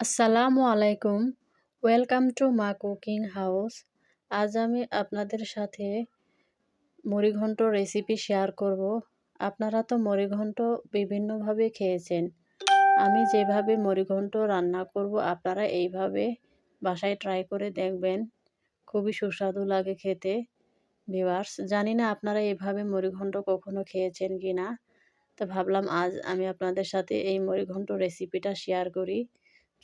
আসসালামু আলাইকুম। Welcome to Ma cooking house আজ আমি আপনাদের সাথে মুড়িঘণ্ট রেসিপি শেয়ার করব। আপনারা তো মুড়িঘণ্ট বিভিন্নভাবে খেয়েছেন। আমি যেভাবে মুড়িঘণ্ট রান্না করব, আপনারা এইভাবে বাসায় ট্রাই করে দেখবেন। খুবই সুস্বাদু লাগে খেতে। ভিওয়ার্স জানি না আপনারা এইভাবে মুড়িঘণ্ট কখনো খেয়েছেন কি না তো ভাবলাম আজ আমি আপনাদের সাথে এই মুড়িঘণ্ট রেসিপিটা শেয়ার করি।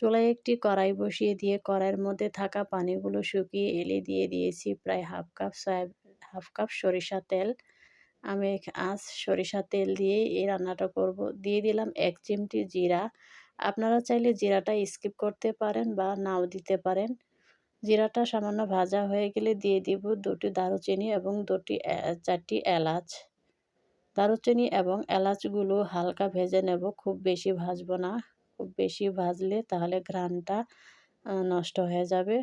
চুলায় একটি কড়াই বসিয়ে দিয়ে কড়াইয়ের মধ্যে থাকা পানিগুলো শুকিয়ে এলে দিয়ে দিয়েছি প্রায় half cup soya, half cup সরিষা তেল। আমি আজ সরিষা তেল দিয়ে এই রান্নাটা করব। দিয়ে দিলাম এক চিমটি জিরা। আপনারা চাইলে জিরাটা স্কিপ করতে পারেন বা নাও দিতে পারেন। জিরাটা সামান্য ভাজা হয়ে গেলে দিয়ে দিব দুটি দারুচিনি এবং দুটি চারটি এলাচ। দারুচিনি এবং এলাচগুলো হালকা ভেজে নেব, খুব বেশি ভাজবো না। খুব বেশি ভাজলে তাহলে ঘ্রাণটা নষ্ট হয়ে যাবে।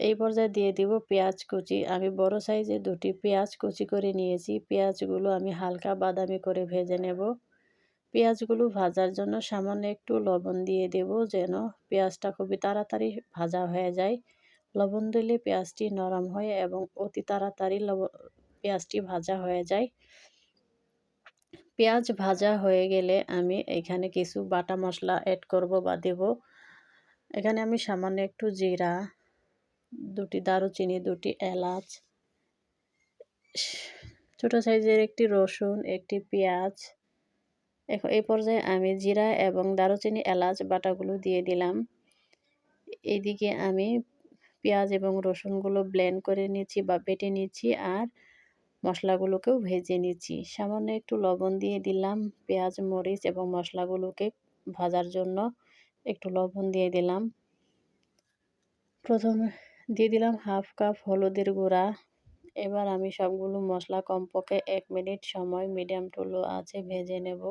এই পর্যায়ে দিয়ে দিব পেঁয়াজ কুচি। আমি বড় সাইজে দুটি পেঁয়াজ কুচি করে নিয়েছি। পেঁয়াজগুলো আমি হালকা বাদামি করে ভেজে নেব। পেঁয়াজগুলো ভাজার জন্য সামান্য একটু লবণ দিয়ে দেব যেন পেঁয়াজটা খুবই তাড়াতাড়ি ভাজা হয়ে যায়। লবণ দিলে পেঁয়াজটি নরম হয় এবং অতি তাড়াতাড়ি লব, পেঁয়াজটি ভাজা হয়ে যায়। পেঁয়াজ ভাজা হয়ে গেলে আমি এখানে কিছু বাটা মশলা অ্যাড করব বা দেব। এখানে আমি সামান্য একটু জিরা, দুটি দারুচিনি, দুটি এলাচ, ছোটো সাইজের একটি রসুন, একটি পেঁয়াজ। এখন এই পর্যায়ে আমি জিরা এবং দারুচিনি, এলাচ, বাটাগুলো দিয়ে দিলাম। এদিকে আমি পেঁয়াজ এবং রসুনগুলো ব্লেন্ড করে নিচ্ছি বা বেটে নিচ্ছি আর মশলাগুলোকেও ভেজে নিচ্ছি। সামান্য একটু লবণ দিয়ে দিলাম, পেঁয়াজ, মরিচ এবং মশলাগুলোকে ভাজার জন্য একটু লবণ দিয়ে দিলাম। প্রথমে দিয়ে দিলাম হাফ কাপ হলুদের গুঁড়া। এবার আমি সবগুলো মশলা কমপক্ষে এক মিনিট সময় মিডিয়াম টু লো আছে ভেজে নেব।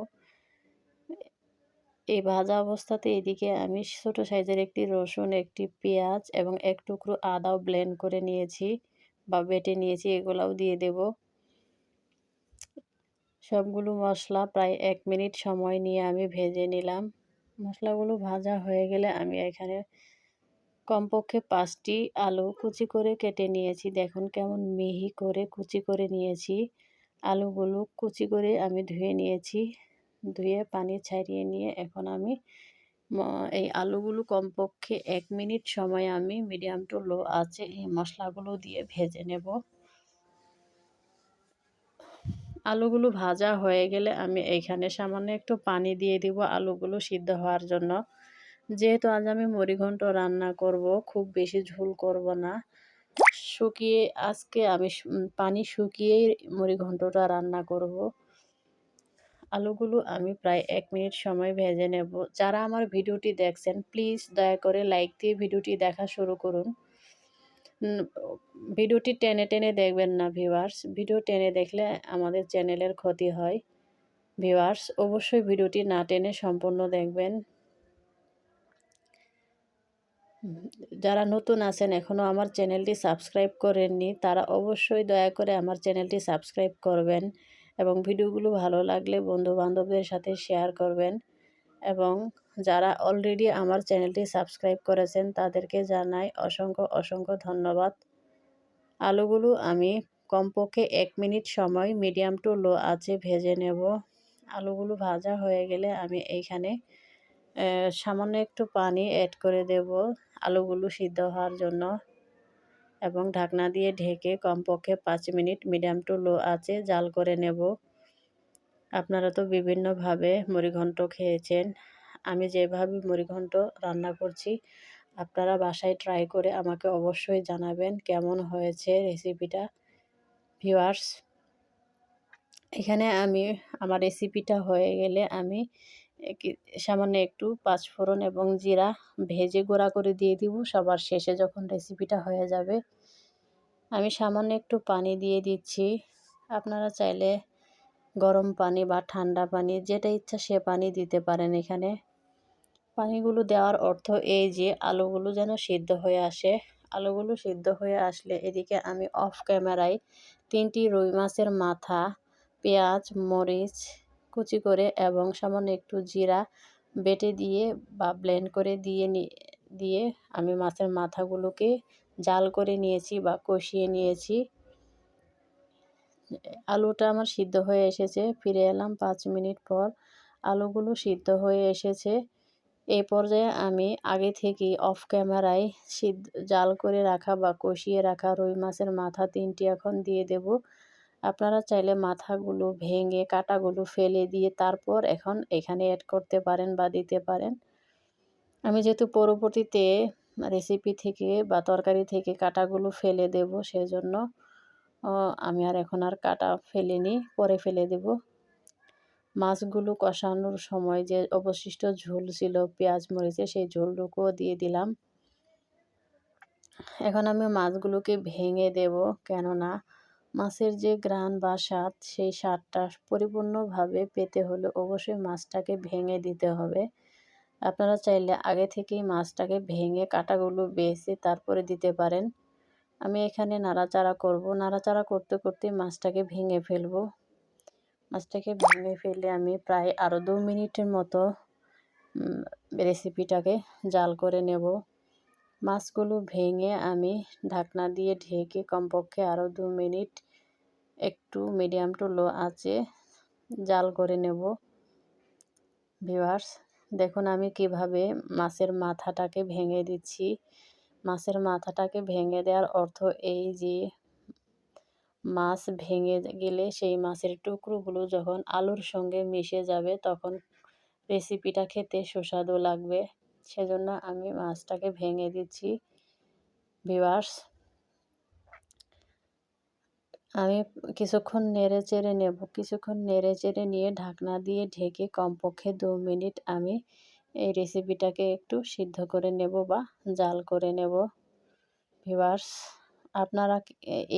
এই ভাজা অবস্থাতে এদিকে আমি ছোট সাইজের একটি রসুন, একটি পেঁয়াজ এবং এক টুকরো আদাও ব্লেন্ড করে নিয়েছি বা বেটে নিয়েছি, এগুলাও দিয়ে দেব। সবগুলো মশলা প্রায় এক মিনিট সময় নিয়ে আমি ভেজে নিলাম। মশলাগুলো ভাজা হয়ে গেলে আমি এখানে কমপক্ষে পাঁচটি আলু কুচি করে কেটে নিয়েছি। দেখুন কেমন মিহি করে কুচি করে নিয়েছি। আলুগুলো কুচি করে আমি ধুয়ে নিয়েছি। ধুয়ে পানি ছাড়িয়ে নিয়ে এখন আমি এই আলুগুলো কমপক্ষে এক মিনিট সময় আমি মিডিয়াম টু লো আছে এই মশলাগুলো দিয়ে ভেজে নেব। আলুগুলো ভাজা হয়ে গেলে আমি এইখানে সামান্য একটু পানি দিয়ে দিব আলুগুলো সিদ্ধ হওয়ার জন্য। যেহেতু আজ আমি মুড়িঘণ্ট রান্না করব, খুব বেশি ঝোল করব না। শুকিয়ে, আজকে আমি পানি শুকিয়েই মুড়িঘণ্টটা রান্না করব। আলুগুলো আমি প্রায় এক মিনিট সময় ভেজে নেব। যারা আমার ভিডিওটি দেখছেন, প্লিজ দয়া করে লাইক দিয়ে ভিডিওটি দেখা শুরু করুন। ভিডিওটি টেনে টেনে দেখবেন না ভিউয়ার্স ভিডিও টেনে দেখলে আমাদের চ্যানেলের ক্ষতি হয় ভিউয়ার্স অবশ্যই ভিডিওটি না টেনে সম্পূর্ণ দেখবেন। যারা নতুন আছেন এখনও আমার চ্যানেলটি সাবস্ক্রাইব করেননি, তারা অবশ্যই দয়া করে আমার চ্যানেলটি সাবস্ক্রাইব করবেন এবং ভিডিওগুলো ভালো লাগলে বন্ধু বান্ধবদের সাথে শেয়ার করবেন এবং যারা অলরেডি আমার চ্যানেলটি সাবস্ক্রাইব করেছেন, তাদেরকে জানাই অসংখ্য অসংখ্য ধন্যবাদ। আলুগুলো আমি কমপক্ষে এক মিনিট সময় মিডিয়াম টু লো আছে ভেজে নেব। আলুগুলো ভাজা হয়ে গেলে আমি এইখানে সামান্য একটু পানি অ্যাড করে দেব আলুগুলো সিদ্ধ হওয়ার জন্য। এবং ঢাকনা দিয়ে ঢেকে কমপক্ষে পাঁচ মিনিট মিডিয়াম টু লো আছে জাল করে নেব। আপনারা তো বিভিন্নভাবে মুড়িঘণ্ট খেয়েছেন। আমি যেভাবে মুড়িঘণ্ট রান্না করছি, আপনারা বাসায় ট্রাই করে আমাকে অবশ্যই জানাবেন কেমন হয়েছে রেসিপিটা ভিউয়ার্স এখানে আমি, আমার রেসিপিটা হয়ে গেলে আমি সামান্য একটু পাঁচফোড়ন এবং জিরা ভেজে গুঁড়া করে দিয়ে দিব, সবার শেষে যখন রেসিপিটা হয়ে যাবে। আমি সামান্য একটু পানি দিয়ে দিচ্ছি। আপনারা চাইলে গরম পানি বা ঠান্ডা পানি, যেটা ইচ্ছা সে পানি দিতে পারেন এখানে। পানিগুলো দেওয়ার অর্থ এই যে আলুগুলো যেন সিদ্ধ হয়ে আসে। আলুগুলো সিদ্ধ হয়ে আসলে এদিকে আমি অফ ক্যামেরায় তিনটি রুই মাছের মাথা, পেঁয়াজ, মরিচ কুচি করে এবং সামান্য একটু জিরা বেটে দিয়ে বা ব্লেন্ড করে দিয়ে দিয়ে আমি মাছের মাথাগুলোকে জাল করে নিয়েছি বা কষিয়ে নিয়েছি। আলুটা আমার সিদ্ধ হয়ে এসেছে, ফিরে এলাম পাঁচ মিনিট পর। আলুগুলো সিদ্ধ হয়ে এসেছে। এই পর্যায়ে আমি আগে থেকেই অফ ক্যামেরায় সিদ্ধ, জাল করে রাখা বা কষিয়ে রাখা রুই মাছের মাথা তিনটি এখন দিয়ে দেব। আপনারা চাইলে মাথাগুলো ভেঙে কাটাগুলো ফেলে দিয়ে তারপর এখন এখানে অ্যাড করতে পারেন বা দিতে পারেন। আমি যেহেতু পরবর্তীতে রেসিপি থেকে বা তরকারি থেকে কাটাগুলো ফেলে দেব, সেজন্য আমি আর এখন আর কাটা ফেলিনি, পরে ফেলে দেব। মাছগুলো কষানোর সময় যে অবশিষ্ট ঝোল ছিল, পেঁয়াজ মরিচে সেই ঝোলটুকুও দিয়ে দিলাম। এখন আমি মাছগুলোকে ভেঙে দেব, কেননা মাছের যে গ্রান বা স্বাদ, সেই স্বাদটা পরিপূর্ণভাবে পেতে হলে অবশ্যই মাছটাকে ভেঙে দিতে হবে। আপনারা চাইলে আগে থেকেই মাছটাকে ভেঙে কাটাগুলো বেছে তারপরে দিতে পারেন। আমি এখানে নাড়াচাড়া করব। নাড়াচাড়া করতে করতে মাছটাকে ভেঙে ফেলব। মাছটাকে ভেঙে ফেলে আমি প্রায় আরও দু মিনিটের মতো রেসিপিটাকে জাল করে নেব। মাছগুলো ভেঙে আমি ঢাকনা দিয়ে ঢেকে কমপক্ষে আরও দু মিনিট একটু মিডিয়াম টু লো আছে জাল করে নেব। ভিওয়ার্স দেখুন আমি কীভাবে মাছের মাথাটাকে ভেঙে দিচ্ছি। মাছের মাথাটাকে ভেঙে দেওয়ার অর্থ এই যে মাছ ভেঙে গেলে সেই মাছের টুকরোগুলো যখন আলুর সঙ্গে মিশে যাবে, তখন রেসিপিটা খেতে সুস্বাদু লাগবে। সেজন্য আমি মাছটাকে ভেঙে দিচ্ছি। ভিওয়ার্স আমি কিছুক্ষণ নেড়ে চেড়ে নেব। কিছুক্ষণ নেড়ে চেড়ে নিয়ে ঢাকনা দিয়ে ঢেকে কমপক্ষে দু মিনিট আমি এই রেসিপিটাকে একটু সিদ্ধ করে নেব বা জাল করে নেব। ভিওয়ার্স আপনারা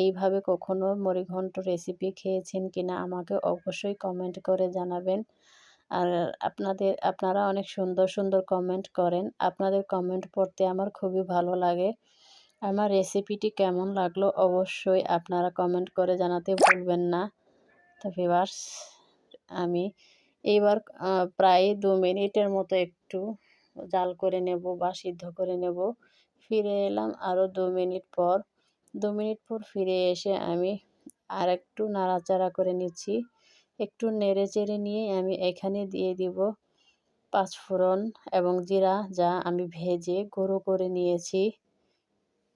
এইভাবে কখনো মুড়িঘণ্ট রেসিপি খেয়েছেন কিনা আমাকে অবশ্যই কমেন্ট করে জানাবেন। আর আপনাদের, আপনারা অনেক সুন্দর সুন্দর কমেন্ট করেন। আপনাদের কমেন্ট পড়তে আমার খুবই ভালো লাগে। আমার রেসিপিটি কেমন লাগল অবশ্যই আপনারা কমেন্ট করে জানাতে ভুলবেন না। তো ভিভার্স আমি এইবার প্রায় দু মিনিটের মতো একটু জাল করে নেব বা সিদ্ধ করে নেব। ফিরে এলাম আরও দু মিনিট পর। দু মিনিট পর ফিরে এসে আমি আর একটু নাড়াচাড়া করে নিচ্ছি। একটু নেড়ে চেড়ে নিয়ে আমি এখানে দিয়ে দিব পাঁচফোড়ন এবং জিরা যা আমি ভেজে গুঁড়ো করে নিয়েছি।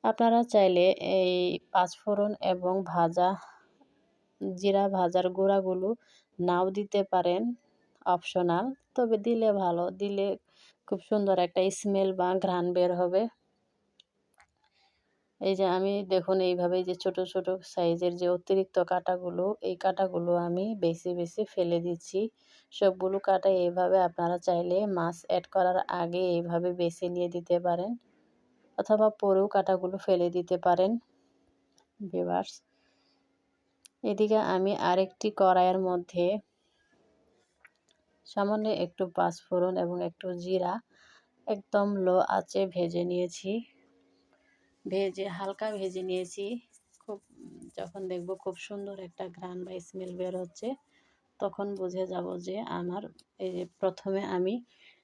আপনারা চাইলে এই পাঁচফোড়ন এবং ভাজা, জিরা ভাজার গুঁড়াগুলো নাও দিতে পারেন, অপশনাল। তবে দিলে ভালো, দিলে খুব সুন্দর একটা স্মেল বা ঘ্রাণ বের হবে। এই যে আমি দেখুন এইভাবে যে ছোট ছোট সাইজের যে অতিরিক্ত কাটাগুলো, এই কাটাগুলো আমি বেশি বেশি ফেলে দিচ্ছি। সবগুলো কাটা এইভাবে আপনারা চাইলে মাছ অ্যাড করার আগে এইভাবে বেছে নিয়ে দিতে পারেন অথবা পরেও কাটাগুলো ফেলে দিতে পারেন। ভিভার্স এদিকে আমি আরেকটি কড়াইয়ের মধ্যে সামান্য একটু পাঁচফোড়ন এবং একটু জিরা একদম লো আঁচে ভেজে নিয়েছি। ভেজে, হালকা ভেজে নিয়েছি। খুব, যখন দেখব খুব সুন্দর একটা ঘ্রাণ বা স্মেল বের হচ্ছে, তখন বুঝে যাব যে আমার এই যে প্রথমে আমি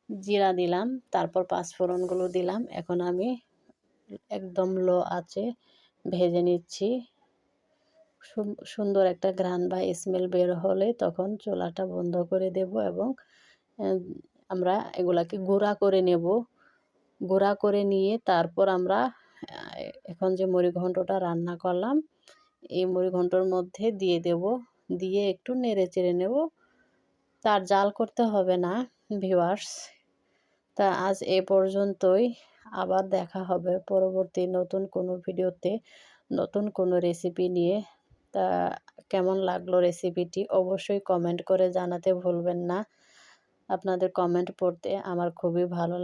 জিরা দিলাম, তারপর পাঁচফোড়নগুলো দিলাম। এখন আমি একদম লো আছে ভেজে নিচ্ছি। সুন্দর একটা ঘ্রাণ বা স্মেল বের হলে তখন চোলাটা বন্ধ করে দেব এবং আমরা এগুলাকে গুঁড়া করে নেব। গুঁড়া করে নিয়ে তারপর আমরা এখন যে মুড়িঘণ্টটা রান্না করলাম, এই মুড়িঘণ্টর মধ্যে দিয়ে দেব, দিয়ে একটু নেড়ে চেড়ে নেব। তার জাল করতে হবে না ভিওয়ার্স তা আজ এ পর্যন্তই, আবার দেখা হবে পরবর্তী নতুন কোনো ভিডিওতে, নতুন কোনো রেসিপি নিয়ে। তা কেমন লাগল রেসিপিটি অবশ্যই কমেন্ট করে জানাতে ভুলবেন না। আপনাদের কমেন্ট পড়তে আমার খুবই ভালো লাগে